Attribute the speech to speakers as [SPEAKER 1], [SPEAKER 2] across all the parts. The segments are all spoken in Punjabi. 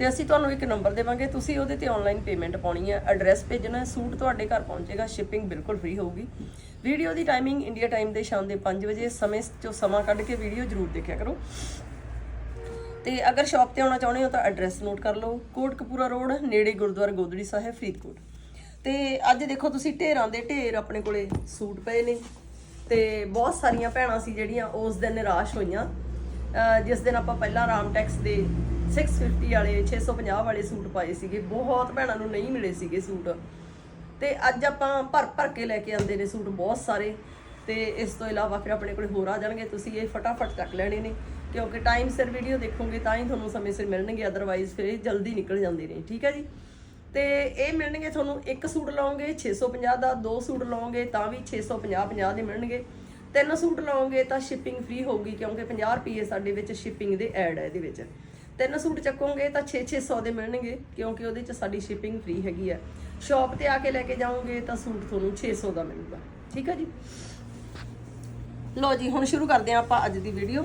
[SPEAKER 1] ਤੇ ਅਸੀਂ ਤੁਹਾਨੂੰ ਇੱਕ ਨੰਬਰ ਦੇਵਾਂਗੇ, ਤੁਸੀਂ ਉਹਦੇ ਤੇ ਆਨਲਾਈਨ ਪੇਮੈਂਟ ਪਾਉਣੀ ਹੈ ਐਡਰੈਸ ਭੇਜਣਾ ਹੈ ਸੂਟ ਤੁਹਾਡੇ ਘਰ ਪਹੁੰਚੇਗਾ ਸ਼ਿਪਿੰਗ ਬਿਲਕੁਲ ਫ੍ਰੀ ਹੋਊਗੀ। ਵੀਡੀਓ ਦੀ ਟਾਈਮਿੰਗ ਇੰਡੀਆ ਟਾਈਮ ਦੇ ਸ਼ਾਮ ਦੇ 5 ਵਜੇ, ਸਮੇਂ ਚੋਂ ਸਮਾਂ ਕੱਢ ਕੇ ਵੀਡੀਓ ਜ਼ਰੂਰ ਦੇਖਿਆ ਕਰੋ। ਤੇ ਅਗਰ ਸ਼ਾਪ ਤੇ ਆਉਣਾ ਚਾਹੁੰਦੇ ਹੋ ਤਾਂ ਐਡਰੈਸ ਨੋਟ ਕਰ ਲਓ, ਕੋਟਕਪੂਰਾ ਰੋਡ, ਨੇੜੇ ਗੁਰਦੁਆਰਾ ਗੋਦੜੀ ਸਾਹਿਬ, ਫਰੀਦਕੋਟ। ਤੇ ਅੱਜ ਦੇਖੋ ਤੁਸੀਂ ਢੇਰਾਂ ਦੇ ਢੇਰ ਆਪਣੇ ਕੋਲੇ ਸੂਟ ਪਏ ਨੇ, ਤੇ ਬਹੁਤ ਸਾਰੀਆਂ ਭੈਣਾਂ ਸੀ ਜਿਹੜੀਆਂ ਉਸ ਦਿਨ ਨਿਰਾਸ਼ ਹੋਈਆਂ। ਜਿਸ ਦਿਨ ਆਪਾਂ ਪਹਿਲਾਂ ਰਾਮਟੈਕਸ ਦੇ 650 ਵਾਲੇ 650 ਵਾਲੇ ਸੂਟ ਪਾਏ ਸੀਗੇ, ਬਹੁਤ ਭੈਣਾਂ ਨੂੰ ਨਹੀਂ ਮਿਲੇ ਸੀਗੇ ਸੂਟ। ਤੇ ਅੱਜ ਆਪਾਂ ਭਰ ਭਰ ਕੇ ਲੈ ਕੇ ਆਂਦੇ ਨੇ ਸੂਟ ਬਹੁਤ ਸਾਰੇ। ਤੇ ਇਸ ਤੋਂ ਇਲਾਵਾ ਫਿਰ ਆਪਣੇ ਕੋਲ ਹੋਰ ਆ ਜਾਣਗੇ, ਤੁਸੀਂ ਇਹ ਫਟਾਫਟ ਚੱਕ ਲੈਣੇ ਨੇ। ਕਿਉਂਕਿ ਟਾਈਮ ਸਿਰ ਵੀਡੀਓ ਦੇਖੋਗੇ, ਤਾਂ ਹੀ ਤੁਹਾਨੂੰ ਸਮੇਂ ਸਿਰ ਮਿਲਣਗੇ ਅਦਰਵਾਈਜ਼ ਫਿਰ ਇਹ ਜਲਦੀ ਨਿਕਲ ਜਾਂਦੇ ਨੇ, ਠੀਕ ਹੈ ਜੀ? ਤੇ ਇਹ ਮਿਲਣਗੇ ਤੁਹਾਨੂੰ ਇੱਕ ਸੂਟ ਲਓਗੇ 650 ਦਾ, ਦੋ ਸੂਟ ਲਓਗੇ, ਤਾਂ ਵੀ 650 50 ਦੇ ਮਿਲਣਗੇ। ਤਿੰਨ ਸੂਟ ਲਓਗੇ ਤਾਂ ਸ਼ਿਪਿੰਗ ਫ੍ਰੀ ਹੋਊਗੀ ਕਿਉਂਕਿ 50 ਰੁਪਏ ਸਾਡੇ ਵਿੱਚ ਸ਼ਿਪਿੰਗ ਦੇ ਐਡ ਹੈ ਇਹਦੇ ਵਿੱਚ। ਤਿੰਨ ਸੂਟ ਚੱਕੋਗੇ ਤਾਂ 6-600 ਦੇ ਮਿਲਣਗੇ ਕਿਉਂਕਿ ਉਹਦੇ 'ਚ ਸਾਡੀ ਸ਼ਿਪਿੰਗ ਫ੍ਰੀ ਹੈਗੀ ਹੈ ਸ਼ਾਪ ਤੇ ਆ ਕੇ ਲੈ ਕੇ ਜਾਓਗੇ ਤਾਂ ਸੂਟ ਤੁਹਾਨੂੰ 600 ਦਾ ਮਿਲੂਗਾ। ਠੀਕ ਹੈ ਜੀ? ਲੋ ਜੀ, ਹੁਣ ਸ਼ੁਰੂ ਕਰਦੇ ਹਾਂ ਆਪਾਂ ਅੱਜ ਦੀ ਵੀਡੀਓ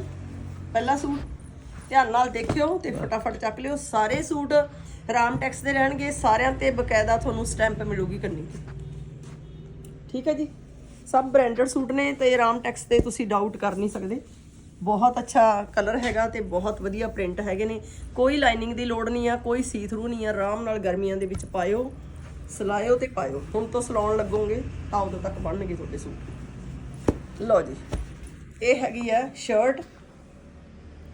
[SPEAKER 1] ਪਹਿਲਾ ਸੂਟ ਧਿਆਨ ਨਾਲ ਦੇਖਿਓ ਤੇ ਫਟਾਫਟ ਚੱਕ ਲਿਓ। ਸਾਰੇ ਸੂਟ ਰਾਮਟੈਕਸ ਦੇ ਰਹਿਣਗੇ, ਸਾਰਿਆਂ ਤੇ ਬਕਾਇਦਾ ਤੁਹਾਨੂੰ ਸਟੈਂਪ ਮਿਲੂਗੀ ਕੰਨੀ। ਤੇ ਠੀਕ ਹੈ ਜੀ? ਸਭ ਬ੍ਰਾਂਡਡ ਸੂਟ ਨੇ ਤੇ ਰਾਮਟੈਕਸ ਤੇ ਤੁਸੀਂ ਡਾਊਟ ਕਰ ਨਹੀਂ ਸਕਦੇ। ਬਹੁਤ ਅੱਛਾ ਕਲਰ ਹੈਗਾ ਤੇ ਬਹੁਤ ਵਧੀਆ ਪ੍ਰਿੰਟ ਹੈਗੇ ਨੇ। ਕੋਈ ਲਾਈਨਿੰਗ ਦੀ ਲੋੜ ਨਹੀਂ ਆ, ਕੋਈ ਸੀ ਥਰੂ ਨਹੀਂ ਆ। ਆਰਾਮ ਨਾਲ ਗਰਮੀਆਂ ਦੇ ਵਿੱਚ ਪਾਇਓ, ਸਿਲਾਇਓ ਤੇ ਪਾਇਓ। ਹੁਣ ਤੋਂ ਸਿਲਾਉਣ ਲੱਗੋਗੇ ਤਾਂ ਉਦੋਂ ਤੱਕ ਬਣਨਗੇ ਤੁਹਾਡੇ ਸੂਟ। ਲਓ ਜੀ, ਇਹ ਹੈਗੀ ਆ ਸ਼ਰਟ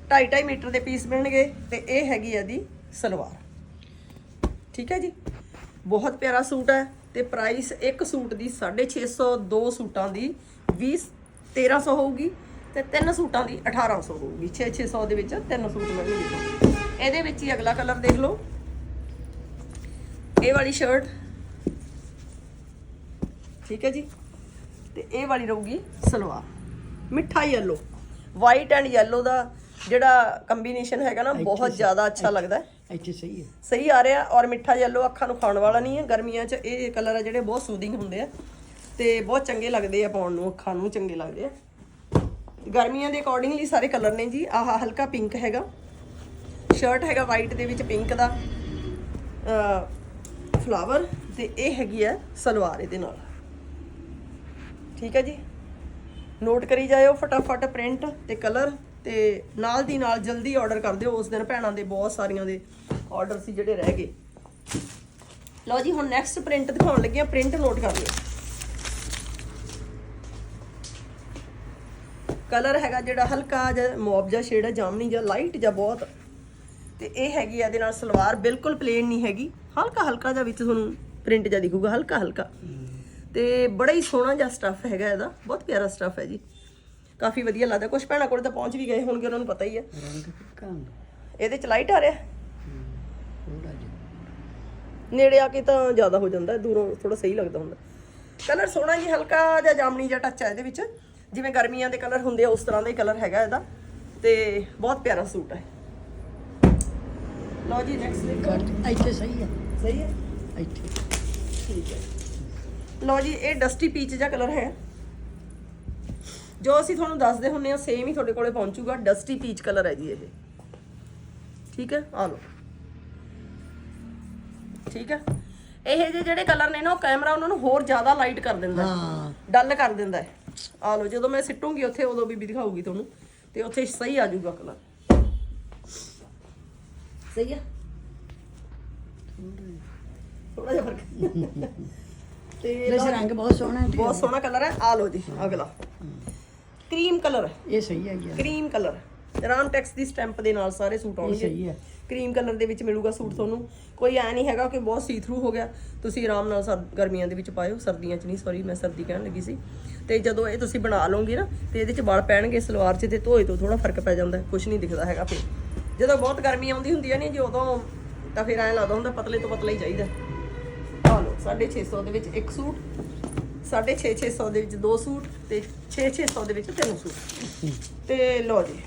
[SPEAKER 1] 2.5 ਮੀਟਰ ਦੇ ਪੀਸ ਮਿਲਣਗੇ ਤੇ ਇਹ ਹੈਗੀ ਆ ਦੀ ਸਲਵਾਰ। ਠੀਕ ਹੈ ਜੀ? ਬਹੁਤ ਪਿਆਰਾ ਸੂਟ ਹੈ ਤੇ ਪ੍ਰਾਈਸ ਇੱਕ ਸੂਟ ਦੀ 650 ਦੋ ਸੂਟਾਂ ਦੀ 20 1300 ਹੋਊਗੀ ਤੇ ਤਿੰਨ ਸੂਟਾਂ ਦੀ 1800 ਹੋਊਗੀ। 6-600 ਦੇ ਵਿੱਚ ਤਿੰਨ ਸੂਟ ਮਿਲਣਗੇ ਇਹਦੇ ਵਿੱਚ ਹੀ ਅਗਲਾ ਕਲਰ ਦੇਖ ਲਓ। ਇਹ ਵਾਲੀ ਸ਼ਰਟ ਠੀਕ ਹੈ ਜੀ? ਤੇ ਇਹ ਵਾਲੀ ਰਹੂਗੀ ਸਲਵਾਰ। ਮਿੱਠਾ ਯੈਲੋ ਵਾਈਟ ਐਂਡ ਯੈਲੋ ਦਾ ਜਿਹੜਾ ਕੰਬੀਨੇਸ਼ਨ ਹੈਗਾ ਨਾ ਬਹੁਤ ਜ਼ਿਆਦਾ ਅੱਛਾ ਲੱਗਦਾ ਹੈ।
[SPEAKER 2] ਇੱਥੇ ਸਹੀ ਹੈ।
[SPEAKER 1] ਸਹੀ ਆ ਰਿਹਾ ਔਰ ਮਿੱਠਾ ਯੈਲੋ ਅੱਖਾਂ ਨੂੰ ਖਾਣ ਵਾਲਾ ਨਹੀਂ ਹੈ। ਗਰਮੀਆਂ 'ਚ ਇਹ ਕਲਰ ਆ ਜਿਹੜੇ ਬਹੁਤ ਸੂਦਿੰਗ ਹੁੰਦੇ ਆ ਤੇ ਬਹੁਤ ਚੰਗੇ ਲੱਗਦੇ ਆ ਪਾਉਣ ਨੂੰ ਅੱਖਾਂ ਨੂੰ ਚੰਗੇ ਲੱਗਦੇ ਆ। ਗਰਮੀਆਂ ਦੇ ਅਕੋਰਡਿੰਗਲੀ ਸਾਰੇ ਕਲਰ ਨੇ ਜੀ। ਆਹ ਹਲਕਾ ਪਿੰਕ ਹੈਗਾ। ਸ਼ਰਟ ਹੈਗਾ ਵਾਈਟ ਦੇ ਵਿੱਚ ਪਿੰਕ ਦਾ। ਫਲਾਵਰ ਤੇ ਇਹ ਹੈਗੀ ਆ ਸਲਵਾਰ ਇਹਦੇ ਨਾਲ। ਠੀਕ ਹੈ ਜੀ? ਨੋਟ ਕਰੀ ਜਾਇਓ ਫਟਾਫਟ ਪ੍ਰਿੰਟ ਤੇ ਕਲਰ ਤੇ ਨਾਲ ਦੀ ਨਾਲ ਜਲਦੀ ਆਰਡਰ ਕਰ ਦਿਓ। ਉਸ ਦਿਨ ਭੈਣਾਂ ਦੇ ਬਹੁਤ ਸਾਰੀਆਂ ਦੇ ਆਰਡਰ ਸੀ ਜਿਹੜੇ ਰਹਿ ਗਏ। ਲਓ ਜੀ, ਹੁਣ ਨੈਕਸਟ ਪ੍ਰਿੰਟ ਦਿਖਾਉਣ ਲੱਗੇ ਆ ਪ੍ਰਿੰਟ ਨੋਟ ਕਰ ਲਿਓ। ਕਲਰ ਹੈਗਾ ਜਿਹੜਾ ਹਲਕਾ ਜਿਹਾ ਮੌਬ ਜਿਹਾ ਸ਼ੇਡ ਹੈ ਜਾਮਨੀ ਜਿਹਾ ਲਾਈਟ ਜਿਹਾ ਬਹੁਤ। ਤੇ ਇਹ ਹੈਗੀ ਆ ਇਹਦੇ ਨਾਲ ਸਲਵਾਰ ਬਿਲਕੁਲ ਪਲੇਨ ਨਹੀਂ ਹੈਗੀ। ਹਲਕਾ ਹਲਕਾ ਜਿਹਾ ਵਿੱਚ ਤੁਹਾਨੂੰ ਪ੍ਰਿੰਟ ਜਿਹਾ ਦਿਖੂਗਾ, ਹਲਕਾ ਹਲਕਾ। ਤੇ ਬੜਾ ਹੀ ਸੋਹਣਾ ਜਿਹਾ ਸਟੱਫ ਹੈਗਾ ਇਹਦਾ। ਬਹੁਤ ਪਿਆਰਾ ਸਟੱਫ ਹੈ ਜੀ। ਕਾਫੀ ਵਧੀਆ ਲੱਗਦਾ। ਕੁਝ ਭੈਣਾਂ ਕੋਲ ਤਾਂ ਪਹੁੰਚ ਵੀ ਗਏ ਹੋਣਗੇ ਉਹਨਾਂ ਨੂੰ ਪਤਾ ਹੀ ਹੈ।
[SPEAKER 2] ਰੰਗ ਫਿੱਕਾ ਹੁੰਦਾ।
[SPEAKER 1] ਇਹਦੇ ਚ ਲਾਈਟ ਆ ਰਿਹਾ?
[SPEAKER 2] ਥੋੜਾ ਜਿਹਾ।
[SPEAKER 1] ਨੇੜੇ ਆ ਕੇ ਤਾਂ ਜ਼ਿਆਦਾ ਹੋ ਜਾਂਦਾ ਹੈ, ਦੂਰੋਂ ਥੋੜਾ ਸਹੀ ਲੱਗਦਾ ਹੁੰਦਾ। ਕਲਰ ਸੋਹਣਾ ਜੀ ਹਲਕਾ ਜਿਹਾ ਜਾਮਨੀ ਜਿਹਾ ਟੱਚ ਹੈ ਇਹਦੇ ਵਿੱਚ। ਜਿਵੇਂ ਗਰਮੀਆਂ ਦੇ ਕਲਰ ਹੁੰਦੇ ਆ ਉਸ ਤਰ੍ਹਾਂ ਦਾ ਹੀ ਕਲਰ ਹੈਗਾ ਇਹਦਾ। ਤੇ ਬਹੁਤ ਪਿਆਰਾ ਸੂਟ ਹੈ ਲਓ ਜੀ ਨੈਕਸਟ ਦੇਖੋ।
[SPEAKER 2] ਇੱਥੇ ਸਹੀ ਹੈ
[SPEAKER 1] ਸਹੀ ਹੈ?
[SPEAKER 2] ਇੱਥੇ।
[SPEAKER 1] ਠੀਕ ਹੈ। ਲਓ ਜੀ ਇਹ ਡਸਟੀ ਪੀਚ ਜਿਹਾ ਕਲਰ ਹੈ। ਜੋ ਅਸੀਂ ਤੁਹਾਨੂੰ ਦੱਸਦੇ ਹੁੰਨੇ ਆ ਸੇਮ ਹੀ ਤੁਹਾਡੇ ਕੋਲੇ ਪਹੁੰਚੂਗਾ ਡਸਟੀ ਪੀਚ ਕਲਰ ਹੈ ਜੀ ਇਹ। ਠੀਕ ਹੈ? ਆ ਲਓ। ਠੀਕ ਹੈ? ਇਹ ਜਿਹੇ ਜਿਹੜੇ ਕਲਰ ਨੇ ਨਾ ਉਹ ਕੈਮਰਾ ਉਹਨਾਂ ਨੂੰ ਹੋਰ ਜ਼ਿਆਦਾ ਲਾਈਟ ਕਰ ਦਿੰਦਾ ਹੈ। ਡਲ ਕਰ ਦਿੰਦਾ ਹੈ। ਆ ਲਓ ਜਦੋਂ ਮੈਂ ਸਿੱਟੂਗੀ ਉੱਥੇ ਉਦੋਂ ਵੀ ਦਿਖਾਊਗੀ ਤੁਹਾਨੂੰ। ਤੇ ਉੱਥੇ ਸਹੀ ਆ ਜਾਊਗਾ ਕਲਰ ਸਹੀ ਹੈ ਥੋੜਾ ਜਿਹਾ ਫ਼ਰਕ। ਤੇ
[SPEAKER 2] ਰੰਗ ਬਹੁਤ ਸੋਹਣਾ ਹੈ
[SPEAKER 1] ਬਹੁਤ ਸੋਹਣਾ ਕਲਰ ਹੈ। ਆ ਲਓ ਜੀ ਅਗਲਾ। ਕਰੀਮ ਕਲਰ
[SPEAKER 2] ਇਹ ਸਹੀ ਹੈ ਗਿਆ
[SPEAKER 1] ਕਰੀਮ ਕਲਰ ਰਾਮ ਟੈਕਸ ਦੀ ਸਟੈਂਪ ਦੇ ਨਾਲ ਸਾਰੇ ਸੂਟ ਆਉਣਗੇ।
[SPEAKER 2] ਸਹੀ ਹੈ।
[SPEAKER 1] ਕਰੀਮ ਕਲਰ ਦੇ ਵਿੱਚ ਮਿਲੂਗਾ ਸੂਟ ਤੁਹਾਨੂੰ। ਕੋਈ ਐ ਨਹੀਂ ਹੈਗਾ ਕਿ ਬਹੁਤ ਸੀ ਥਰੂ ਹੋ ਗਿਆ। ਤੁਸੀਂ ਆਰਾਮ ਨਾਲ ਸਰ ਗਰਮੀਆਂ ਦੇ ਵਿੱਚ ਪਾਇਓ। ਸਰਦੀਆਂ 'ਚ ਨਹੀਂ ਸੌਰੀ ਮੈਂ ਸਰਦੀ ਕਹਿਣ ਲੱਗੀ ਸੀ। ਤੇ ਜਦੋਂ ਇਹ ਤੁਸੀਂ ਬਣਾ ਲਓਗੇ ਨਾ ਤੇ ਇਹਦੇ 'ਚ ਵਲ ਪੈਣਗੇ ਸਲਵਾਰ 'ਚ ਤੇ ਧੋਏ ਤੋਂ ਥੋੜਾ ਫ਼ਰਕ ਪੈ ਜਾਂਦਾ ਕੁਝ ਨਹੀਂ ਦਿਖਦਾ ਹੈਗਾ ਫਿਰ। ਜਦੋਂ ਬਹੁਤ ਗਰਮੀ ਆਉਂਦੀ ਹੁੰਦੀ ਹੈ ਨਹੀਂ ਜੀ ਉਦੋਂ ਤਾਂ ਫਿਰ ਐਂ ਲੱਗਦਾ ਹੁੰਦਾ ਪਤਲੇ ਤੋਂ ਪਤਲਾ ਹੀ ਚਾਹੀਦਾ ਆ ਲਓ 650 ਦੇ ਵਿੱਚ ਇੱਕ ਸੂਟ। 650 ਦੇ ਵਿੱਚ ਦੋ ਸੂਟ ਤੇ 6600 ਦੇ ਵਿੱਚ ਤਿੰਨ ਸੂਟ। ਤੇ ਲਓ ਜੀ,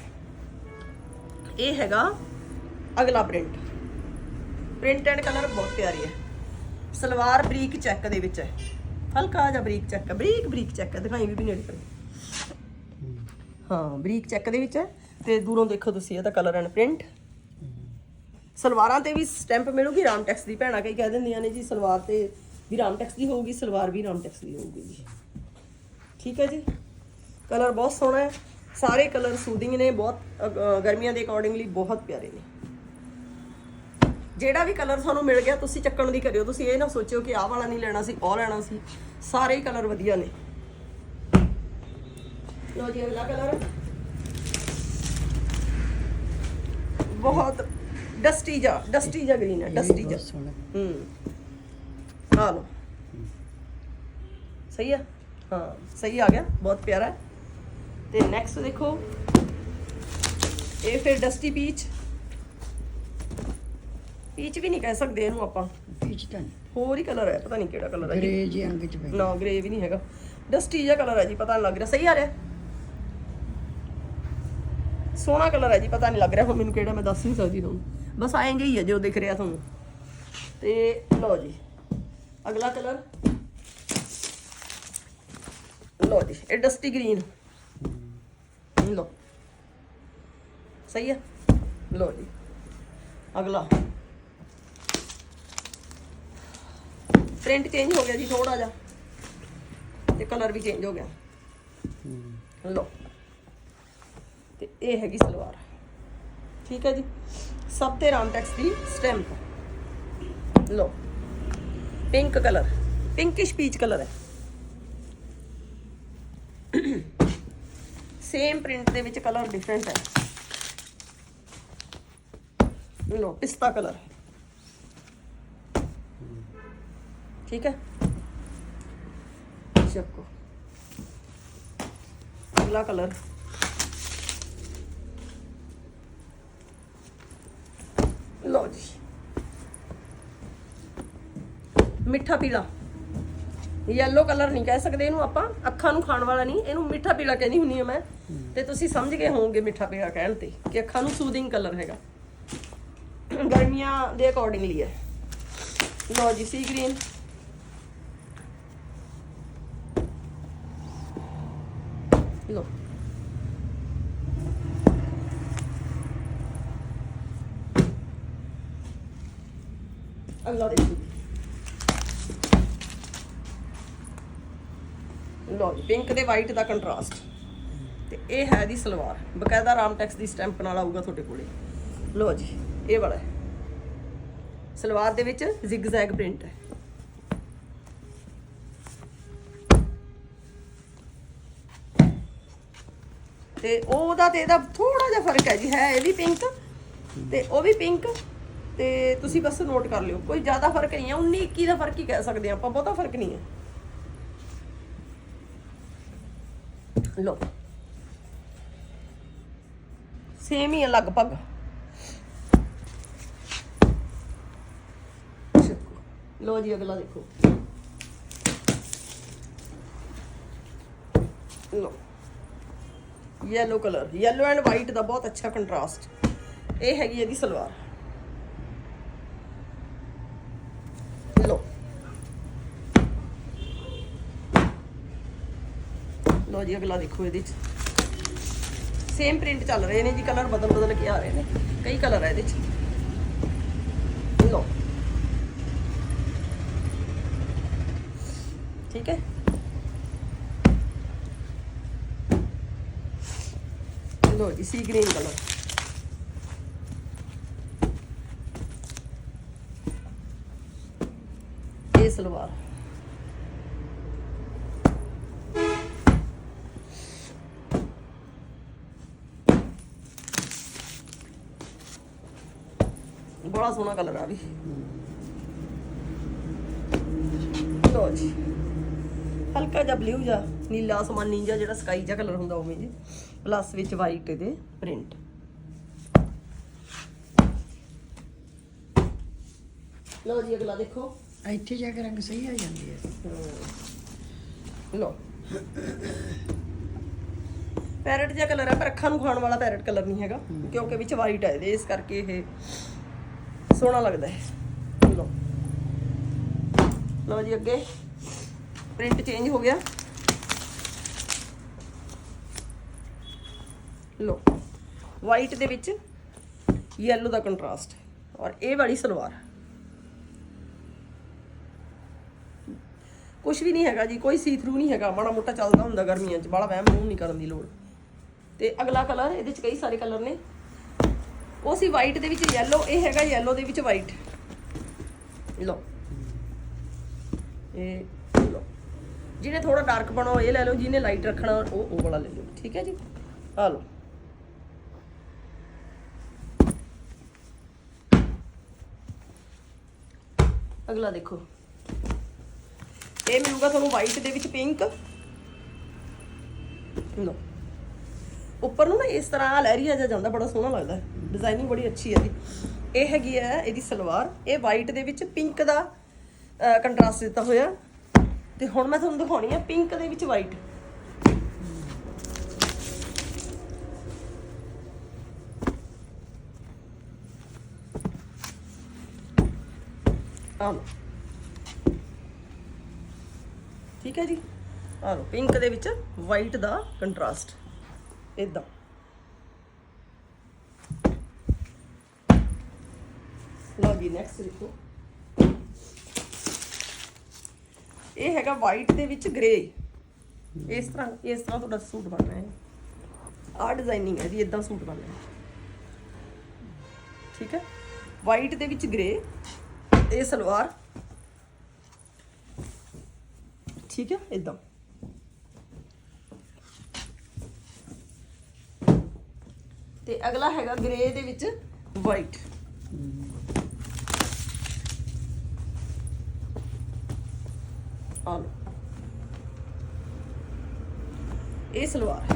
[SPEAKER 1] ਇਹ ਹੈਗਾ ਅਗਲਾ ਪ੍ਰਿੰਟ। ਪ੍ਰਿੰਟ ਐਂਡ ਕਲਰ ਬਹੁਤ ਪਿਆਰੀ ਹੈ। ਸਲਵਾਰ ਬਰੀਕ ਚੈੱਕ ਦੇ ਵਿੱਚ ਹੈ। ਹਲਕਾ ਜਿਹਾ ਬਰੀਕ ਚੈੱਕ ਹੈ ਬਰੀਕ ਬਰੀਕ ਚੈੱਕ ਹੈ। ਦਿਖਾਈ ਵੀ ਨੇੜੇ ਕਰ ਹਾਂ, ਬਰੀਕ ਚੈੱਕ ਦੇ ਵਿੱਚ ਹੈ। ਤੇ ਦੂਰੋਂ ਦੇਖੋ ਤੁਸੀਂ ਇਹਦਾ ਕਲਰ ਐਂਡ ਪ੍ਰਿੰਟ। ਸਲਵਾਰਾਂ ਤੇ ਵੀ ਸਟੈਂਪ ਮਿਲੂਗੀ। ਰਾਮਟੈਕਸ ਦੀ ਭੈਣਾਂ ਕਈ ਕਹਿ ਦਿੰਦੀਆਂ ਨੇ ਜੀ, ਸਲਵਾਰ ਤੇ ਵੀ ਰਾਮਟੈਕਸ ਦੀ ਹੋਊਗੀ ਸਲਵਾਰ ਵੀ ਰਾਮਟੈਕਸ ਦੀ ਹੋਊਗੀ ਜੀ। ਠੀਕ ਹੈ ਜੀ? ਕਲਰ ਬਹੁਤ ਸੋਹਣਾ ਹੈ। ਸਾਰੇ ਕਲਰ ਸੂਦਿੰਗ ਨੇ ਬਹੁਤ ਗਰਮੀਆਂ ਦੇ ਅਕੋਰਡਿੰਗਲੀ ਬਹੁਤ ਪਿਆਰੇ ਨੇ। ਜਿਹੜਾ ਵੀ ਕਲਰ ਤੁਹਾਨੂੰ ਮਿਲ ਗਿਆ ਤੁਸੀਂ ਚੱਕਣ ਦੀ ਕਰਿਓ। ਤੁਸੀਂ ਇਹ ਨਾ ਸੋਚਿਓ ਕਿ ਆਹ ਵਾਲਾ ਨਹੀਂ ਲੈਣਾ ਸੀ ਉਹ ਲੈਣਾ ਸੀ। ਸਾਰੇ ਕਲਰ ਵਧੀਆ ਨੇ। ਲੋ ਜੀ ਅਗਲਾ ਕਲਰ ਬਹੁਤ ਡਸਟੀ ਜਾ ਡਸਟੀ ਜਾ ਗ੍ਰੀਨ ਹੈ ਡਸਟੀ ਜਾ ਹੂੰ। ਆ ਲੋ ਸਹੀ ਆ? ਹਾਂ ਸਹੀ ਆ ਗਿਆ। ਬਹੁਤ ਪਿਆਰਾ ਹੈ। ਤੇ ਨੈਕਸਟ ਦੇਖੋ। ਇਹ ਫਿਰ ਡਸਟੀ ਪੀਚ ਪੀਚ ਵੀ ਨਹੀਂ ਕਹਿ ਸਕਦੇ ਇਹਨੂੰ ਆਪਾਂ।
[SPEAKER 2] ਪੀਚ ਤਾਂ
[SPEAKER 1] ਹੋਰ ਹੀ ਕਲਰ ਹੈ ਪਤਾ ਨਹੀਂ ਕਿਹੜਾ ਕਲਰ ਹੈ
[SPEAKER 2] ਗਰੇ ਜੀ ਅੰਗ ਚ ਪੈ
[SPEAKER 1] ਨਾ ਗ੍ਰੇ ਵੀ ਨਹੀਂ ਹੈਗਾ। ਡਸਟੀ ਜਿਹਾ ਕਲਰ ਹੈ ਜੀ ਪਤਾ ਨਹੀਂ ਲੱਗ ਰਿਹਾ। ਸਹੀ ਆ ਰਿਹਾ। ਸੋਹਣਾ ਕਲਰ ਹੈ ਜੀ ਪਤਾ ਨਹੀਂ ਲੱਗ ਰਿਹਾ ਹੁਣ ਮੈਨੂੰ ਕਿਹੜਾ ਮੈਂ ਦੱਸ ਨਹੀਂ ਸਕਦੀ ਤੁਹਾਨੂੰ। ਬਸ ਐਂ ਹੀ ਹੈ ਜੋ ਦਿਖ ਰਿਹਾ ਤੁਹਾਨੂੰ। ਤੇ ਲਓ ਜੀ। ਅਗਲਾ ਕਲਰ ਲਓ ਜੀ ਇਹ ਡਸਟੀ ਗ੍ਰੀਨ ਲਓ ਸਹੀ ਹੈ ਲਓ ਜੀ ਅਗਲਾ ਪ੍ਰਿੰਟ ਚੇਂਜ ਹੋ ਗਿਆ ਜੀ ਥੋੜਾ ਜਿਹਾ ਤੇ ਕਲਰ ਵੀ ਚੇਂਜ ਹੋ ਗਿਆ ਲਓ ਤੇ ਇਹ ਹੈਗੀ ਸਲਵਾਰ ਠੀਕ ਹੈ ਜੀ ਸਭ ਤੇ ਰਾਮਟੈਕਸ ਦੀ ਸਟੈਂਪ ਲਓ pink colour pinkish peach colour ਹੈ ਸੇਮ ਪ੍ਰਿੰਟ ਦੇ ਵਿੱਚ ਕਲਰ ਡਿਫਰੈਂਟ ਹੈ ਲਓ ਪਿਸਤਾ ਕਲਰ ਠੀਕ ਹੈ ਚੱਕੋ ਅਗਲਾ ਕਲਰ ਲਓ ਜੀ ਮਿੱਠਾ ਪੀਲਾ। ਯੈਲੋ ਕਲਰ ਨਹੀਂ ਕਹਿ ਸਕਦੇ ਇਹਨੂੰ ਆਪਾਂ। ਅੱਖਾਂ ਨੂੰ ਖਾਣ ਵਾਲਾ ਨਹੀਂ, ਇਹਨੂੰ ਮਿੱਠਾ ਪੀਲਾ ਕਹਿੰਦੀ ਹੁੰਨੀ ਆ ਮੈਂ। ਤੇ ਤੁਸੀਂ ਸਮਝ ਗਏ ਹੋਵੋਗੇ ਮਿੱਠਾ ਪੀਲਾ ਕਹਿਣ ਤੇ ਕਿ ਅੱਖਾਂ ਨੂੰ ਸੂਦਿੰਗ ਕਲਰ ਹੈਗਾ। ਗਰਮੀਆਂ ਦੇ ਅਕੋਰਡਿੰਗਲੀ ਹੈ। ਲਓ ਜੀ ਸੀ ਗ੍ਰੀਨ ਲਓ। ਅੱਲਾ ਦੇ ਲਓ ਜੀ, ਪਿੰਕ ਤੇ ਵਾਈਟ ਦਾ ਕੰਟਰਾਸਟ ਤੇ ਇਹ ਹੈ ਦੀ ਸਲਵਾਰ। ਬਕਾਇਦਾ ਰਾਮਟੈਕਸ ਦੀ ਸਟੈਂਪ ਨਾਲ ਆਊਗਾ ਤੁਹਾਡੇ ਕੋਲੇ। ਲਓ ਜੀ, ਇਹ ਵਾਲਾ ਸਲਵਾਰ ਦੇ ਵਿੱਚ ਜ਼ਿਗਜ਼ੈਗ ਪ੍ਰਿੰਟ ਹੈ। ਤੇ ਉਹਦਾ ਤੇ ਇਹਦਾ ਥੋੜਾ ਜਿਹਾ ਫ਼ਰਕ ਹੈ ਜੀ, ਹੈ ਇਹ ਵੀ ਪਿੰਕ ਤੇ ਉਹ ਵੀ ਪਿੰਕ ਤੇ ਤੁਸੀਂ ਬਸ ਨੋਟ ਕਰ ਲਿਓ। ਕੋਈ ਜ਼ਿਆਦਾ ਫ਼ਰਕ ਨਹੀਂ ਹੈ 19 21 ਦਾ ਫ਼ਰਕ ਹੀ ਕਹਿ ਸਕਦੇ ਹਾਂ ਆਪਾਂ, ਬਹੁਤਾ ਫ਼ਰਕ ਨਹੀਂ ਹੈ। ਲੋ ਸੇਮ ਹੀ ਆ ਲਗਭਗ। ਲੋ ਜੀ, ਅਗਲਾ ਦੇਖੋ। ਲੋ yellow colour yellow and white ਦਾ ਬਹੁਤ ਅੱਛਾ ਕੰਟਰਾਸਟ ਇਹ ਹੈਗੀ ਇਹਦੀ ਸਲਵਾਰ ਲੋ ਲੋ ਅਗਲਾ ਦੇਖੋ ਇਹਦੇ ਚ। ਸੇਮ ਪ੍ਰਿੰਟ ਚੱਲ ਰਹੇ ਨੇ ਜੀ ਕਲਰ ਬਦਲ ਬਦਲ ਕੇ ਆ ਰਹੇ ਨੇ। ਕਈ ਕਲਰ ਹੈ ਇਹਦੇ ਚ। ਲੋ ਠੀਕ ਹੈ? ਲੋ ਜੀ ਸੀ ਗ੍ਰੀਨ ਕਲਰ ਇਹ ਸਲਵਾਰ। ਬੜਾ ਸੋਹਣਾ ਕਲਰ ਆ ਵੀ। ਲੋ ਜੀ। ਹਲਕਾ ਜਿਹਾ ਬਲੂ ਜਿਹਾ ਨੀਲਾ ਅਸਮਾਨੀ ਜਿਹਾ ਜਿਹੜਾ ਸਕਾਈ ਜਿਹਾ ਕਲਰ ਹੁੰਦਾ ਉਵੇਂ ਜੀ। ਪਲੱਸ ਵਿੱਚ ਵਾਈਟ ਇਹਦੇ ਪ੍ਰਿੰਟ ਲਓ ਜੀ ਅਗਲਾ ਦੇਖੋ।
[SPEAKER 2] ਇੱਥੇ ਜਾ ਕੇ ਰੰਗ ਸਹੀ ਆ ਜਾਂਦੀ ਹੈ
[SPEAKER 1] ਲੋ ਪੈਰਟ ਜਿਹਾ ਕਲਰ ਹੈ ਪਰ ਅੱਖਾਂ ਨੂੰ ਖਾਣ ਵਾਲਾ ਪੈਰਟ ਕਲਰ ਨਹੀਂ ਹੈਗਾ ਕਿਉਂਕਿ ਵਿੱਚ ਵਾਈਟ ਹੈ ਇਹਦੇ ਇਸ ਕਰਕੇ ਇਹ ਸੋਹਣਾ ਲੱਗਦਾ ਹੈ। ਲੋ ਲੋ ਜੀ ਅੱਗੇ। ਪ੍ਰਿੰਟ ਚੇਂਜ ਹੋ ਗਿਆ। ਲੋ ਵਾਈਟ ਦੇ ਵਿੱਚ ਯੈਲੋ ਦਾ ਕੰਟਰਾਸਟ ਔਰ ਇਹ ਵਾਲੀ ਸਲਵਾਰ। ਕੁਝ ਵੀ ਨਹੀਂ ਹੈਗਾ ਜੀ, ਕੋਈ ਸੀ ਥਰੂ ਨਹੀਂ ਹੈਗਾ। ਮਾੜਾ ਮੋਟਾ ਚੱਲਦਾ ਹੁੰਦਾ ਗਰਮੀਆਂ 'ਚ, ਬਾਹਲਾ ਵਹਿਮ ਵੂਮ ਨਹੀਂ ਕਰਨ ਦੀ ਲੋੜ। ਤੇ ਅਗਲਾ ਕਲਰ ਇਹਦੇ 'ਚ ਕਈ ਸਾਰੇ ਕਲਰ ਨੇ। ਉਹ ਸੀ ਵਾਈਟ ਦੇ ਵਿੱਚ ਯੈਲੋ ਇਹ ਹੈਗਾ ਯੈਲੋ ਦੇ ਵਿੱਚ ਵਾਈਟ ਲਓ। ਇਹ ਲਓ। ਜਿਹਨੇ ਥੋੜਾ ਡਾਰਕ ਬਣਾਓ ਇਹ ਲੈ ਲਓ, ਜਿਹਨੇ ਲਾਈਟ ਰੱਖਣਾ, ਉਹ ਉਹ ਵਾਲਾ ਲੈ ਲਓ। ਠੀਕ ਹੈ ਜੀ? ਆ ਲਓ। ਅਗਲਾ ਦੇਖੋ। ਇਹ ਮਿਲੂਗਾ ਤੁਹਾਨੂੰ ਵਾਈਟ ਦੇ ਵਿੱਚ ਪਿੰਕ ਲਓ। ਉੱਪਰ ਨੂੰ ਨਾ ਇਸ ਤਰ੍ਹਾਂ ਲਹਿਰੀਆ ਜਿਹਾ ਜਾਂਦਾ, ਬੜਾ ਸੋਹਣਾ ਲੱਗਦਾ। ਡਿਜ਼ਾਈਨਿੰਗ ਬੜੀ ਅੱਛੀ ਹੈ ਜੀ। ਇਹ ਹੈਗੀ ਹੈ ਇਹਦੀ ਸਲਵਾਰ। ਇਹ ਵਾਈਟ ਦੇ ਵਿੱਚ ਪਿੰਕ ਦਾ ਕੰਟਰਾਸਟ ਦਿੱਤਾ ਹੋਇਆ। ਤੇ ਹੁਣ ਮੈਂ ਤੁਹਾਨੂੰ ਦਿਖਾਉਣੀ ਹੈ ਪਿੰਕ ਦੇ ਵਿੱਚ ਵਾਈਟ ਆ ਲਓ। ਠੀਕ ਹੈ ਜੀ? ਆ ਲਓ ਪਿੰਕ ਦੇ ਵਿੱਚ ਵਾਈਟ ਦਾ ਕੰਟਰਾਸਟ ਇਦਾਂ ਲਓ ਨੈਕਸਟ ਦੇਖੋ। ਇਹ ਹੈਗਾ ਵਾਈਟ ਦੇ ਵਿੱਚ ਗ੍ਰੇ ਇਸ ਤਰ੍ਹਾਂ ਇਸ ਤਰ੍ਹਾਂ ਤੁਹਾਡਾ ਸੂਟ ਬਣਨਾ ਹੈ। ਆਹ ਡਿਜ਼ਾਈਨਿੰਗ ਹੈ ਜੀ ਇਦਾਂ ਸੂਟ ਬਣਨਾ ਹੈ। ਠੀਕ ਹੈ? ਵਾਈਟ ਦੇ ਵਿੱਚ ਗ੍ਰੇ ਇਹ ਸਲਵਾਰ। ਠੀਕ ਹੈ? ਇਦਾਂ ਤੇ ਅਗਲਾ ਹੈਗਾ ਗ੍ਰੇ ਦੇ ਵਿੱਚ ਵਾਈਟ ਆ ਲਓ। ਇਹ ਸਲਵਾਰ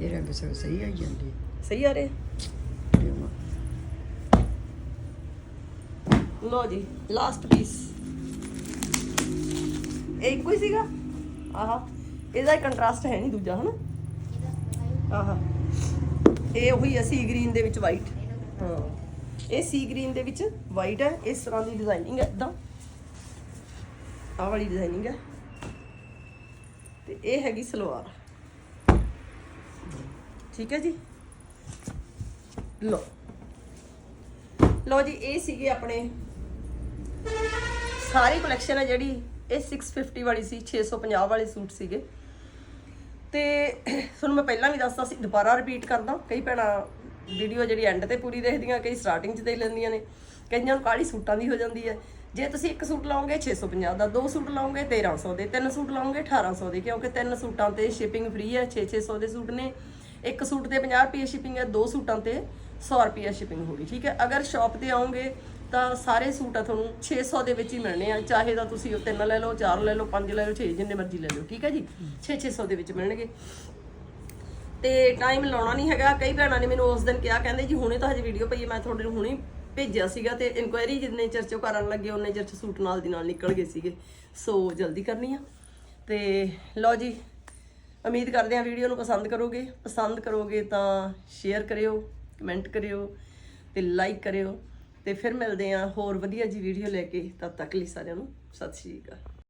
[SPEAKER 2] ਇਹ ਰੰਗ ਸਭ ਸਹੀ ਆਈ ਜਾਂਦੀ
[SPEAKER 1] ਸਹੀ ਆ ਰਿਹਾ ਲੋ ਜੀ ਲਾਸਟ ਪੀਸ ਇਹ ਇੱਕੋ ਹੀ ਸੀਗਾ? ਆਹਾ ਇਹਦਾ ਕੰਟਰਾਸਟ ਹੈ ਨਹੀਂ ਦੂਜਾ ਹਨਾ? ਆਹਾ ਇਹ ਉਹੀ ਹੈ ਸੀ ਗ੍ਰੀਨ ਦੇ ਵਿੱਚ ਵਾਈਟ ਹਾਂ ਇਹ ਸੀ ਗ੍ਰੀਨ ਦੇ ਵਿੱਚ ਵਾਈਟ ਹੈ ਇਸ ਤਰ੍ਹਾਂ ਦੀ ਡਿਜ਼ਾਈਨਿੰਗ ਹੈ ਇਦਾਂ। ਆਹ ਵਾਲੀ ਡਿਜ਼ਾਈਨਿੰਗ ਹੈ। ਤੇ ਇਹ ਹੈਗੀ ਸਲਵਾਰ। ਠੀਕ ਹੈ ਜੀ? ਲੋ ਲੋ ਜੀ, ਇਹ ਸੀਗੇ ਆਪਣੇ। ਸਾਰੀ ਕਲੈਕਸ਼ਨ ਹੈ ਜਿਹੜੀ, ਇਹ 650 ਵਾਲੀ ਸੀ 650 ਵਾਲੇ ਸੂਟ ਸੀਗੇ। ਤੇ ਤੁਹਾਨੂੰ ਮੈਂ ਪਹਿਲਾਂ ਵੀ ਦੱਸਦਾ ਸੀ, ਦੁਬਾਰਾ ਰਿਪੀਟ ਕਰਦਾ। ਕਈ ਭੈਣਾਂ ਵੀਡੀਓ ਜਿਹੜੀ ਐਂਡ ਤੇ ਪੂਰੀ ਦੇਖਦੀਆਂ, ਕਈ ਸਟਾਰਟਿੰਗ 'ਚ ਦੇਖ ਲੈਂਦੀਆਂ ਨੇ। ਕਈਆਂ ਨੂੰ ਕਾਲੀ ਸੂਟਾਂ ਦੀ ਹੋ ਜਾਂਦੀ ਹੈ। ਜੇ ਤੁਸੀਂ ਇੱਕ ਸੂਟ ਲਾਓਗੇ 650 ਦਾ, ਦੋ ਸੂਟ ਲਾਓਗੇ 1300 ਦੇ, ਤਿੰਨ ਸੂਟ ਲਾਓਗੇ 1800 ਦੇ, ਕਿਉਂਕਿ ਤਿੰਨ ਸੂਟਾਂ ਤੇ ਸ਼ਿਪਿੰਗ ਫ੍ਰੀ ਹੈ 6-600 ਦੇ ਸੂਟ ਨੇ। ਇੱਕ ਸੂਟ ਤੇ 50 ਰੁਪਏ ਸ਼ਿਪਿੰਗ ਹੈ, ਦੋ ਸੂਟਾਂ ਤੇ 100 ਰੁਪਏ ਸ਼ਿਪਿੰਗ ਹੋਗੀ ਠੀਕ ਹੈ? ਅਗਰ ਸ਼ਾਪ ਤੇ ਆਓਗੇ ਤਾਂ ਸਾਰੇ ਸੂਟ ਆ ਤੁਹਾਨੂੰ 600 ਦੇ ਵਿੱਚ ਹੀ ਮਿਲਣੇ ਆ, ਚਾਹੇ ਤਾਂ ਤੁਸੀਂ ਉਹ ਤਿੰਨ ਲੈ ਲਓ, ਚਾਰ ਲੈ ਲਓ, ਪੰਜ ਲੈ ਲਓ, ਛੇ, ਜਿੰਨੇ ਮਰਜ਼ੀ ਲੈ ਲਓ, ਠੀਕ ਹੈ ਜੀ? 6-600 ਦੇ ਵਿੱਚ ਮਿਲਣਗੇ। ਤੇ ਟਾਈਮ ਲਾਉਣਾ ਨਹੀਂ ਹੈਗਾ, ਕਈ ਭੈਣਾਂ ਨੇ ਮੈਨੂੰ ਉਸ ਦਿਨ ਕਿਹਾ, ਕਹਿੰਦੇ ਜੀ ਹੁਣੇ ਤਾਂ ਹਜੇ ਵੀਡੀਓ ਪਈ ਹੈ, ਮੈਂ ਤੁਹਾਡੇ ਨੂੰ ਹੁਣੇ ਭੇਜਿਆ ਸੀਗਾ ਤੇ ਇਨਕੁਆਇਰੀ ਜਿੰਨੇ ਚਿਰ ਚ ਕਰਨ ਲੱਗੇ, ਉਹਨੇ ਚਿਰ ਚ ਸੂਟ ਨਾਲ ਦੀ ਨਾਲ ਨਿਕਲ ਗਏ ਸੀਗੇ। ਸੋ ਜਲਦੀ ਕਰਨੀ ਆ। ਤੇ ਲਓ ਜੀ, ਉਮੀਦ ਕਰਦੇ ਹਾਂ ਵੀਡੀਓ ਨੂੰ ਪਸੰਦ ਕਰੋਗੇ। ਪਸੰਦ ਕਰੋਗੇ ਤਾਂ ਸ਼ੇਅਰ ਕਰਿਓ ਕਮੈਂਟ ਕਰਿਓ ਤੇ ਲਾਈਕ ਕਰਿਓ। ਤੇ ਫਿਰ ਮਿਲਦੇ ਹਾਂ ਹੋਰ ਵਧੀਆ ਜੀ ਵੀਡੀਓ ਲੈ ਕੇ। ਤਦ ਤੱਕ ਲਈ ਸਾਰਿਆਂ ਨੂੰ ਸਤਿ ਸ਼੍ਰੀ ਅਕਾਲ।